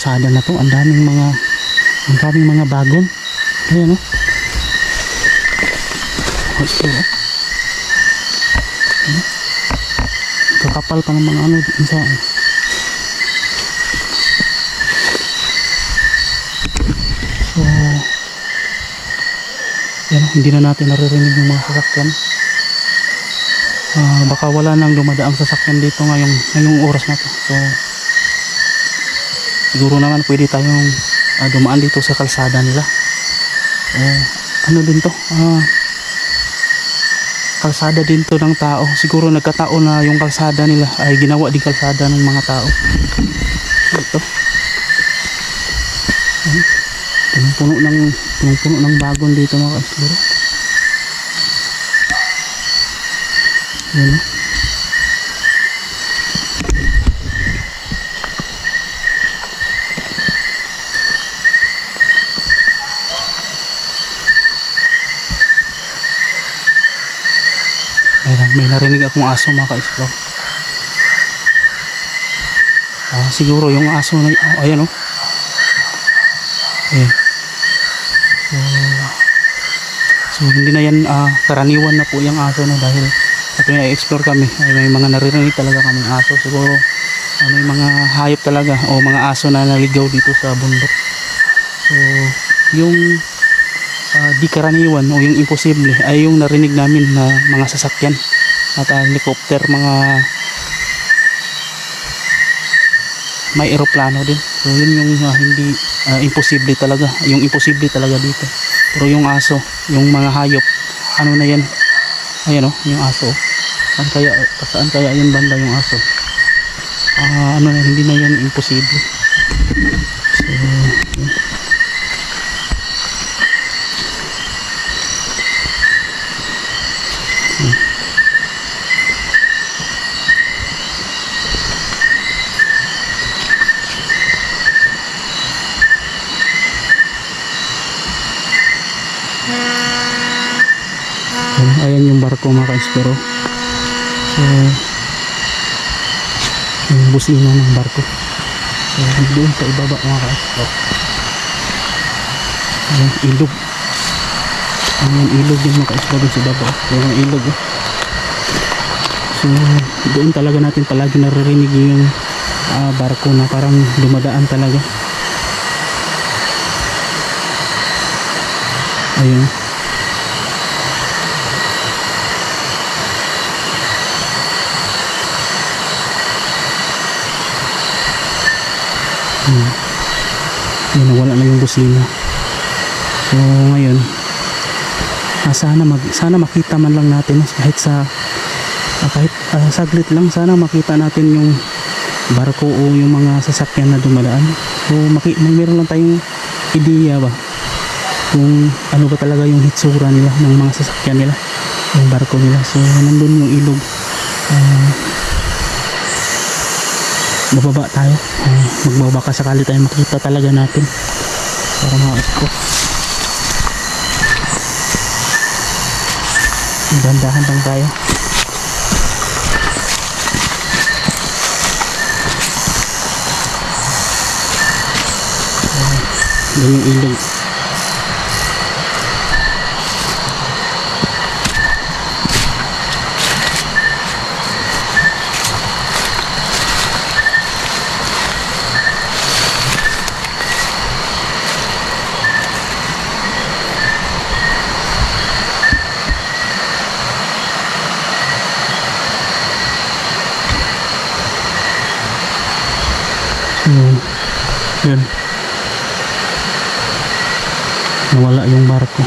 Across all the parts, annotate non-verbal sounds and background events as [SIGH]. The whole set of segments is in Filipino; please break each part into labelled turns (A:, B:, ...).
A: kalsada na to, ang daming mga ang daming mga bagon. Ayan oh. Oh, ito, oh. Kakapal pa ng mga ano dito sa So, yan, hindi na natin naririnig yung mga sasakyan. Ah, baka wala nang dumadaang sasakyan dito ngayong, ngayong oras na to. So, siguro naman pwede tayong ah, dumaan dito sa kalsada nila. Eh, ano din to? Ah, kalsada din to ng tao. Siguro nagkataon na yung kalsada nila ay ginawa din kalsada ng mga tao. Ito. Punong-puno ng punong-puno ng bagon dito mga kaisburo yun oh. Ayan, may aso mga ka-explore. Ah, siguro yung aso na, oh, ayan oh. Ayan. So, so hindi na yan ah, karaniwan na po yung aso na dahil sa tuwing na-explore kami ay may mga naririnig talaga kaming aso. Siguro ah, may mga hayop talaga o mga aso na naligaw dito sa bundok. So, yung ah, di karaniwan o yung imposible ay yung narinig namin na mga sasakyan at ah, helicopter mga may eroplano din. So yun yung ah, hindi ah, imposible talaga. Yung imposible talaga dito. Pero yung aso yung mga hayop ano na yan? Ayan o yung aso. Saan kaya saan kaya yun banda yung aso? Ah, ano na hindi na yan imposible Ayan, yung barko mga ka-espero. So, yung busina ng barko. So, doon sa ibaba mga ka-espero. Ayan, ilog. Ayan, ilog yung mga ka-espero doon sa. Ayan, yung ilog. Oh. So, doon talaga natin palagi naririnig yung ah, barko na parang dumadaan talaga. Ayun. Nawala na yung busina. So, ngayon, ah, sana, mag, sana makita man lang natin kahit sa ah, kahit ah, saglit lang sana makita natin yung barko o yung mga sasakyan na dumadaan. So maki may meron lang tayong ideya ba kung ano ba talaga yung hitsura nila ng mga sasakyan nila yung barko nila. So nandun yung ilog. Ah, bababa tayo. Uh, magbaba ka sakali tayo makita talaga natin. Para makasko dandahan lang tayo. Yan yung. Hmm. Yan. Nawala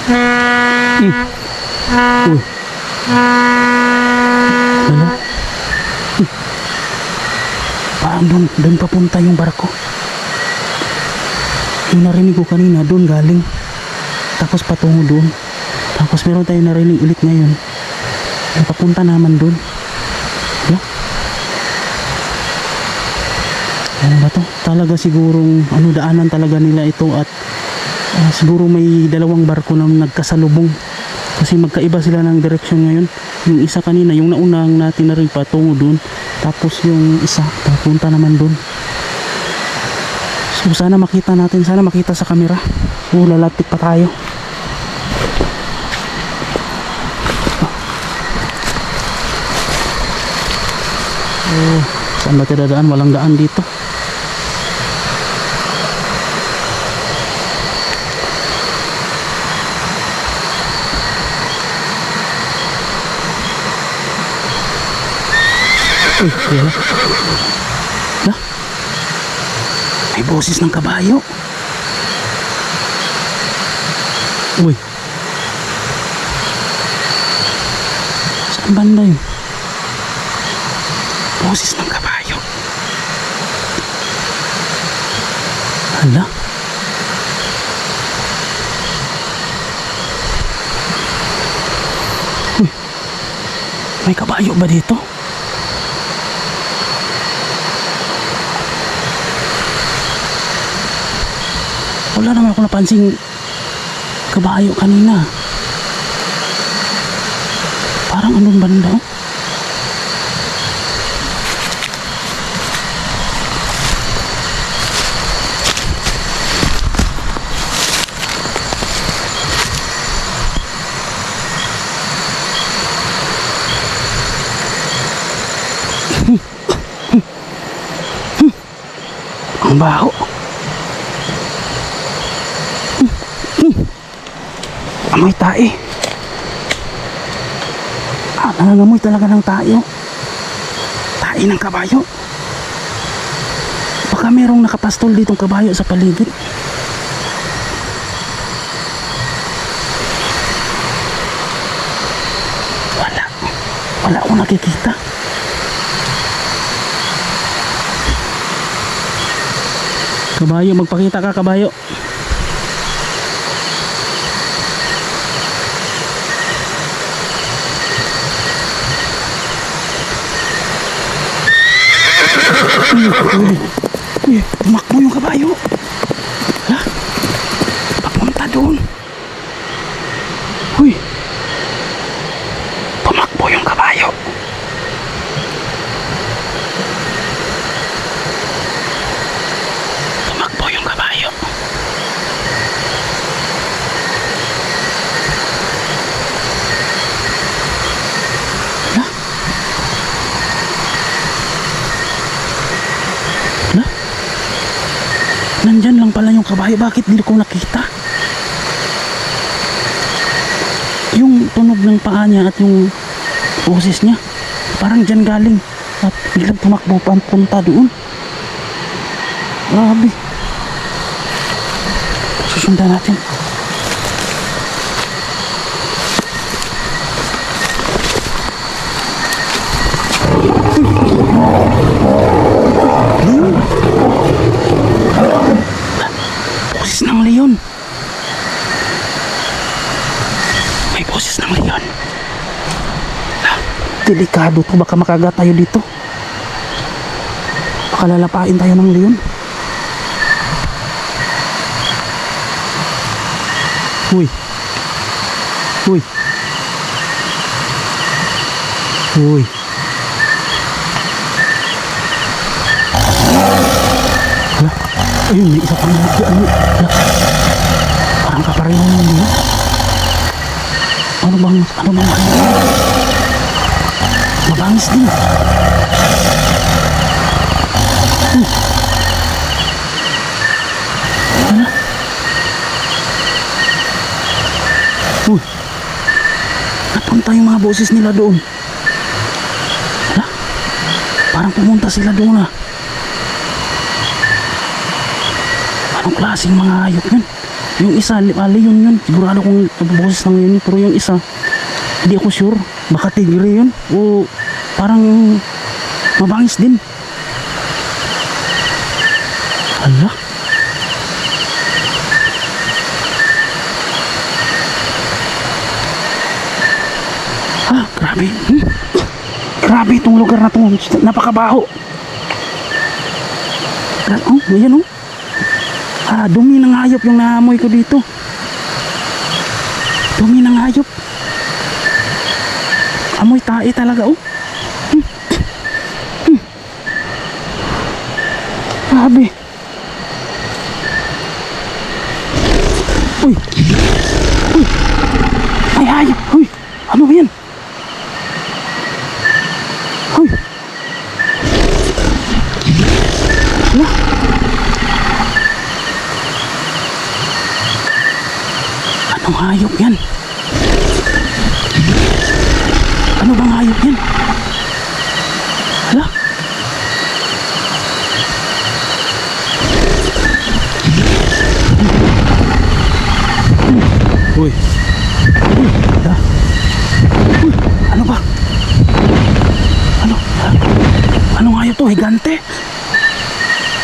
A: Hmm. Uy. Ano? Ah, doon, doon papunta yung barko. Yung narinig ko kanina, doon galing. Tapos patungo doon. Tapos meron tayong narinig ulit ngayon. Yung papunta naman doon. Diba? Ano ba to? Talaga sigurong ano daanan talaga nila ito at ah, siguro may dalawang barko na nagkasalubong. Kasi magkaiba sila ng direksyon ngayon. Yung isa kanina yung naunang natin na rin patungo doon tapos yung isa papunta naman doon so sana makita natin sana makita sa camera so lalapit pa tayo. Oh, saan ba dadaan? Walang daan dito Uy, kaya na. May boses ng kabayo. Uy. Saan banda yun? Boses ng kabayo. Hala. Uy. May kabayo ba dito? Wala naman ako napansing kabayo kanina parang anong banda oh? [LAUGHS] ang baho amoy tae. Ah nangangamoy talaga ng tae oh. tae ng kabayo. Baka merong nakapastol ditong kabayo sa paligid. Wala. Wala akong nakikita. Kabayo magpakita ka kabayo. Uy, tumakbo yung kabayo. Ha? Papunta doon. Uy. Tumakbo yung kabayo. Tumakbo yung kabayo. Hala? Hala? Nandyan lang pala yung kabayo. Bakit hindi ko nakita? Yung tunog ng paa niya at yung boses niya. Parang dyan galing. At biglang tumakbo pa punta doon. Grabe. Susundan natin. Ng leon. May boses ng leon. Delikado to. Baka makagat tayo dito. Baka lalapain tayo ng leon. Uy. Uy. Uy. Ayun, may isa pang lagi. Ano? Parang kapareho yun. Ano? Ano bang, ano bang, ano? Mabangis din. Hmm. Hala. Uy. Napunta yung mga boses nila doon. Hala. Parang pumunta sila doon ah. Anong klaseng mga hayop yun? Yung isa, li- ah, leon yun. Sigurado kung boses ng leon yun. Pero yung isa, hindi ako sure. Baka tigre yun. O parang mabangis din. Hala. Ah, grabe. Hmm. Grabe itong lugar na to. Napakabaho. Oh, ayan oh. Ah, dumi ng hayop yung naamoy ko dito. Dumi ng hayop. Amoy tae talaga oh. Hmm. Hmm. Grabe. Uy. Uy. Ay, hayop. Uy. Ano ba yan? Uy. Ala. Anong hayop yan? Ano bang hayop yan? Hala? Uy. Uy. Hala? Uy. Ano ba? Ano? Anong hayop to? Higante?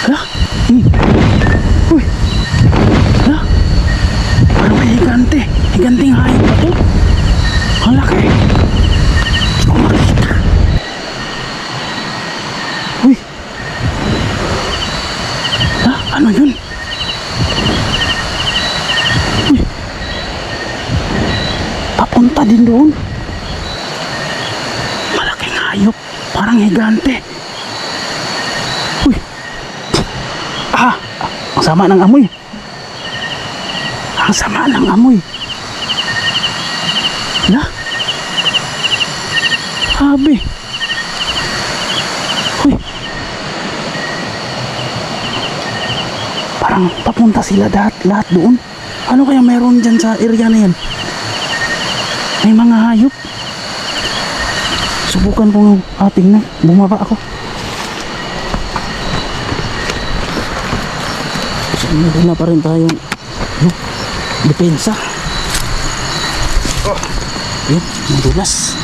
A: Hala? Hmm. Uy. Hala? Parang may higante. Higanting hayop ba to? Ang laki. Hindi ko makita. Uy. Ha? Ano yun? Uy. Papunta din doon. Malaking hayop. Parang higante. Uy. Ah! Ang sama ng amoy. Ang sama ng amoy. Na? Sabi. Uy. Parang papunta sila lahat, lahat doon. Ano kaya meron dyan sa area na yan? May mga hayop. Subukan ko ng ating na. Bumaba ako. So, wala pa rin tayong ano, depensa. Oh. Yun, madulas.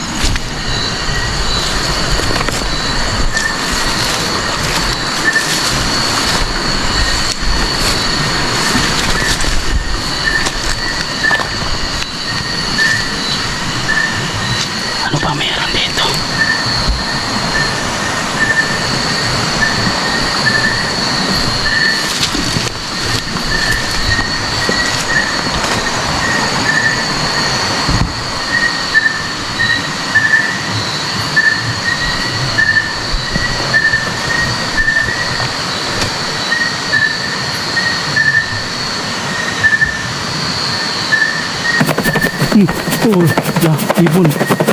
A: Oh, la, ibon.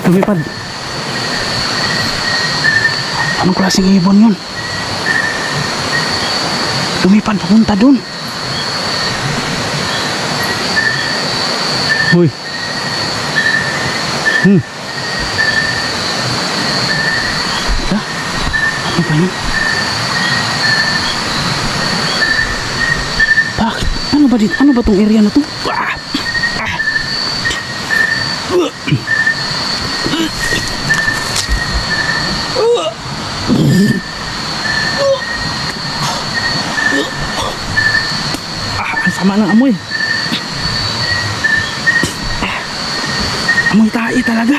A: Lumipad. Anong klaseng ibon yun? Lumipad papunta dun. Uy. Hmm. La, ano ba yun? Bakit? Ano ba dito? Ano ba tong area na to? Ah, ang sama ng amoy. Ah, amoy tae talaga.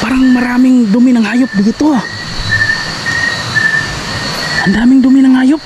A: Parang maraming dumi ng hayop dito ah. Ang daming dumi ng hayop.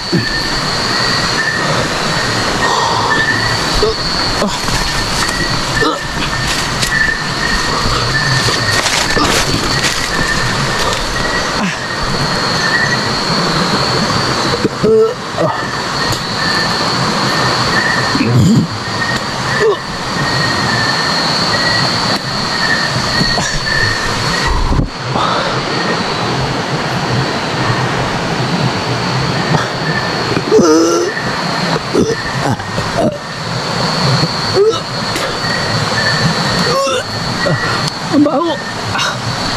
A: Ang baho. Ah,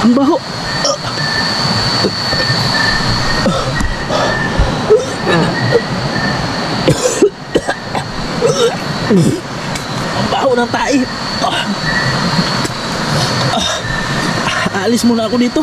A: Ang baho. Ah.
B: Ang ng tae. Ah. Ah. Aalis muna ako dito.